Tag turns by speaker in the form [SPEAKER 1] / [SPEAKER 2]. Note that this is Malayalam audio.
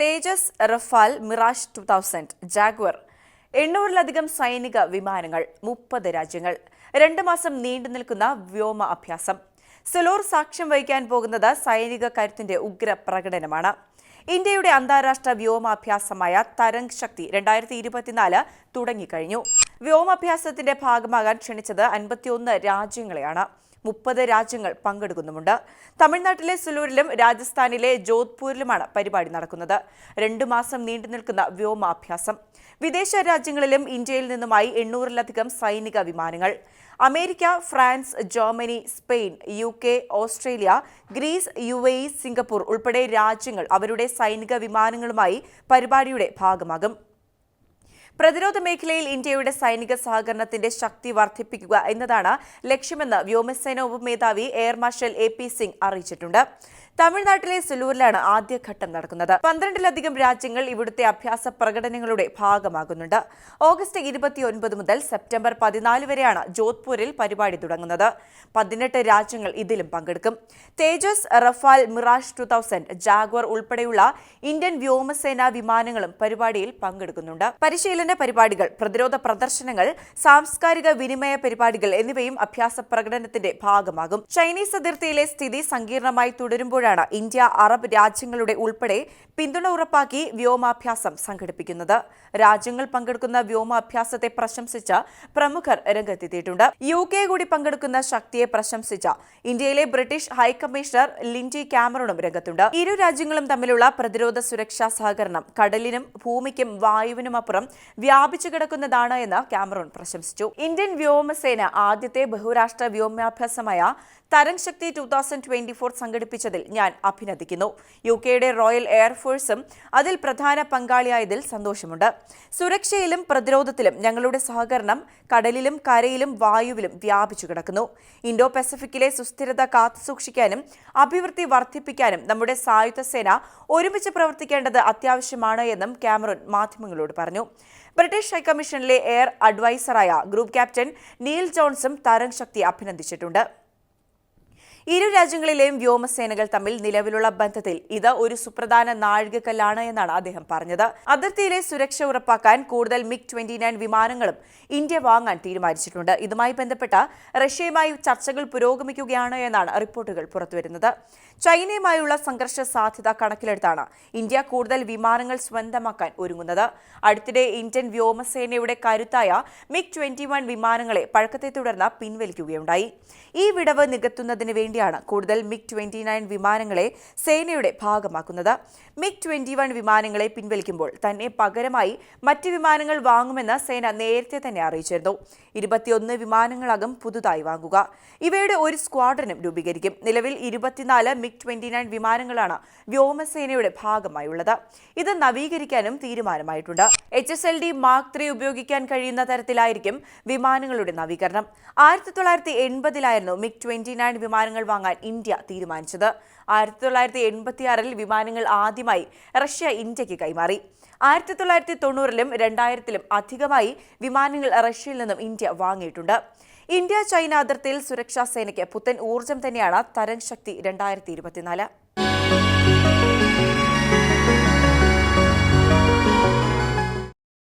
[SPEAKER 1] Tejas Rafale Mirage two thousand Jaguar. എണ്ണൂറിലധികം സൈനിക വിമാനങ്ങൾ മുപ്പത് രാജ്യങ്ങൾ. രണ്ട് മാസം നീണ്ടു നിൽക്കുന്ന വ്യോമ അഭ്യാസം. സെലോർ സാക്ഷ്യം വഹിക്കാൻ പോകുന്നത് സൈനിക കരുത്തിന്റെ ഉഗ്ര പ്രകടനമാണ്. ഇന്ത്യയുടെ അന്താരാഷ്ട്ര വ്യോമാഭ്യാസമായ തരംഗ് ശക്തി രണ്ടായിരത്തി ഇരുപത്തിനാല് തുടങ്ങിക്കഴിഞ്ഞു. വ്യോമാഭ്യാസത്തിന്റെ ഭാഗമാകാൻ ക്ഷണിച്ചത് അൻപത്തിയൊന്ന് രാജ്യങ്ങളെയാണ്. മുപ്പത് രാജ്യങ്ങൾ പങ്കെടുക്കുന്നുമുണ്ട്. തമിഴ്നാട്ടിലെ സുലൂരിലും രാജസ്ഥാനിലെ ജോധ്പൂരിലുമാണ് പരിപാടി നടക്കുന്നത്. രണ്ടു മാസം നീണ്ടു നിൽക്കുന്ന വ്യോമാഭ്യാസം. വിദേശ രാജ്യങ്ങളിലും ഇന്ത്യയിൽ നിന്നുമായി എണ്ണൂറിലധികം സൈനിക വിമാനങ്ങൾ. America France Germany Spain U K Australia Greece U A Singapore ഉൾപ്പെടെ രാജ്യങ്ങൾ അവരുടെ സൈനിക വിമാനങ്ങളുമായി പരിപാടിയുടെ ഭാഗമാകും. പ്രതിരോധ മേഖലയിൽ ഇന്ത്യയുടെ സൈനിക സഹകരണത്തിന്റെ ശക്തി വർദ്ധിപ്പിക്കുക എന്നതാണ് ലക്ഷ്യമെന്ന് വ്യോമസേന ഉപമേധാവി air marshal A P Singh അറിയിച്ചിട്ടുണ്ട്. തമിഴ്നാട്ടിലെ സുലൂരിലാണ് ആദ്യഘട്ടം നടക്കുന്നത്. പന്ത്രണ്ടിലധികം രാജ്യങ്ങൾ ഇവിടുത്തെ അഭ്യാസ പ്രകടനങ്ങളുടെ ഭാഗമാകുന്നുണ്ട്. ഓഗസ്റ്റ് ഇരുപത്തിയൊൻപത് മുതൽ സെപ്റ്റംബർ പതിനാല് വരെയാണ് ജോധ്പൂരിൽ പരിപാടി തുടങ്ങുന്നത്. പതിനെട്ട് രാജ്യങ്ങൾ ഇതിലും പങ്കെടുക്കും. Tejas Rafale Mirage two thousand Jaguar ഉൾപ്പെടെയുള്ള ഇന്ത്യൻ വ്യോമസേനാ വിമാനങ്ങളും പരിപാടിയിൽ പങ്കെടുക്കുന്നുണ്ട്. പരിശീലന പരിപാടികൾ പ്രതിരോധ പ്രദർശനങ്ങൾ സാംസ്കാരിക വിനിമയ പരിപാടികൾ എന്നിവയും അഭ്യാസ പ്രകടനത്തിന്റെ ഭാഗമാകും. ചൈനീസ് അതിർത്തിയിലെ സ്ഥിതി സങ്കീർണമായി തുടരുമ്പോഴാണ് ഇന്ത്യ അറബ് രാജ്യങ്ങളുടെ ഉൾപ്പെടെ പിന്തുണ ഉറപ്പാക്കി വ്യോമാഭ്യാസം സംഘടിപ്പിക്കുന്നത്. രാജ്യങ്ങൾ പങ്കെടുക്കുന്ന വ്യോമാഭ്യാസത്തെ പ്രശംസിച്ച പ്രമുഖർ രംഗത്തെത്തിയിട്ടുണ്ട്. യു കെ കൂടി പങ്കെടുക്കുന്ന ശക്തിയെ പ്രശംസിച്ച ഇന്ത്യയിലെ ബ്രിട്ടീഷ് ഹൈക്കമ്മീഷണർ ലിൻഡി ക്യാമറണും രംഗത്തുണ്ട്. ഇരു രാജ്യങ്ങളും തമ്മിലുള്ള പ്രതിരോധ സുരക്ഷാ സഹകരണം കടലിനും ഭൂമിക്കും വായുവിനുമപ്പുറം വ്യാപിച്ചു കിടക്കുന്നതാണ് എന്ന് ക്യാമറോൺ പ്രശംസിച്ചു. ഇന്ത്യൻ വ്യോമസേന ആദ്യത്തെ ബഹുരാഷ്ട്ര വ്യോമാഭ്യാസമായ Tarang Shakti two thousand twenty four സംഘടിപ്പിച്ചതിൽ ഞാൻ അഭിനന്ദിക്കുന്നു. യു കെയുടെ റോയൽ എയർഫോഴ്സും അതിൽ പ്രധാന പങ്കാളിയായതിൽ സന്തോഷമുണ്ട്. സുരക്ഷയിലും പ്രതിരോധത്തിലും ഞങ്ങളുടെ സഹകരണം കടലിലും കരയിലും വായുവിലും വ്യാപിച്ചു കിടക്കുന്നു. ഇൻഡോ പസഫിക്കിലെ സുസ്ഥിരത കാത്തുസൂക്ഷിക്കാനും അഭിവൃദ്ധി വർദ്ധിപ്പിക്കാനും നമ്മുടെ സായുധ സേന ഒരുമിച്ച് പ്രവർത്തിക്കേണ്ടത് അത്യാവശ്യമാണ് എന്നും ക്യാമറൂൺ മാധ്യമങ്ങളോട് പറഞ്ഞു. ബ്രിട്ടീഷ് ഹൈക്കമ്മീഷനിലെ എയർ അഡ്വൈസറായ ഗ്രൂപ്പ് ക്യാപ്റ്റൻ നീൽ ജോൺസും തരംഗ് ശക്തി അഭിനന്ദിച്ചിട്ടുണ്ട്. ഇരു രാജ്യങ്ങളിലെയും വ്യോമസേനകൾ തമ്മിൽ നിലവിലുള്ള ബന്ധത്തിൽ ഇത് ഒരു സുപ്രധാന നാഴികക്കല്ലാണ് എന്നാണ് അദ്ദേഹം പറഞ്ഞത്. അതിർത്തിയിലെ സുരക്ഷ ഉറപ്പാക്കാൻ കൂടുതൽ മിഗ് ട്വന്റി നയൻ വിമാനങ്ങളും ഇന്ത്യ വാങ്ങാൻ തീരുമാനിച്ചിട്ടുണ്ട്. ഇതുമായി ബന്ധപ്പെട്ട റഷ്യയുമായി ചർച്ചകൾ പുരോഗമിക്കുകയാണ് എന്നാണ് റിപ്പോർട്ടുകൾ പുറത്തുവരുന്നത്. ചൈനയുമായുള്ള സംഘർഷ സാധ്യത കണക്കിലെടുത്താണ് ഇന്ത്യ കൂടുതൽ വിമാനങ്ങൾ സ്വന്തമാക്കാൻ ഒരുങ്ങുന്നത്. അടുത്തിടെ ഇന്ത്യൻ വ്യോമസേനയുടെ കരുത്തായ മിഗ് ട്വന്റി വിമാനങ്ങളെ പഴക്കത്തെ തുടർന്ന് പിൻവലിക്കുകയുണ്ടായി. ഈ വിടവ് നികത്തുന്നതിന് വേണ്ടിയാണ് കൂടുതൽ മിഗ് ട്വന്റി നയൻ വിമാനങ്ങളെ സേനയുടെ ഭാഗമാക്കുന്നത്. മിഗ് ട്വന്റി വൺ വിമാനങ്ങളെ പിൻവലിക്കുമ്പോൾ തന്നെ പകരമായി മറ്റ് വിമാനങ്ങൾ വാങ്ങുമെന്ന് സേന നേരത്തെ തന്നെ അറിയിച്ചിരുന്നു. ഇരുപത്തിയൊന്ന് വിമാനങ്ങളാകും പുതുതായി വാങ്ങുക. ഇവയുടെ ഒരു സ്ക്വാഡ്രനും രൂപീകരിക്കും. നിലവിൽ ഇരുപത്തിനാല് മിഗ് ട്വന്റി നയൻ വിമാനങ്ങളാണ് വ്യോമസേനയുടെ ഭാഗമായുള്ളത്. ഇത് നവീകരിക്കാനും തീരുമാനമായിട്ടുണ്ട്. H S L D mark three ഉപയോഗിക്കാൻ കഴിയുന്ന തരത്തിലായിരിക്കും വിമാനങ്ങളുടെ നവീകരണം. ആയിരത്തി തൊള്ളായിരത്തി എൺപതിലായിരുന്നു മിഗ് ട്വന്റി നയൻ വിമാനങ്ങൾ വാങ്ങാൻ ഇന്ത്യ തീരുമാനിച്ചത്. ആയിരത്തി തൊള്ളായിരത്തി എൺപത്തിയാറിൽ വിമാനങ്ങൾ ആദ്യമായി റഷ്യ ഇന്ത്യയ്ക്ക് കൈമാറി. ആയിരത്തി തൊള്ളായിരത്തി തൊണ്ണൂറിലും രണ്ടായിരത്തിലും അധികമായി വിമാനങ്ങൾ റഷ്യയിൽ നിന്നും ഇന്ത്യ വാങ്ങിയിട്ടുണ്ട്. ഇന്ത്യ ചൈന അതിർത്തിയിൽ സുരക്ഷാ സേനയ്ക്ക് പുത്തൻ ഊർജം തന്നെയാണ് തരംഗ് ശക്തി രണ്ടായിരത്തി ഇരുപത്തിനാല്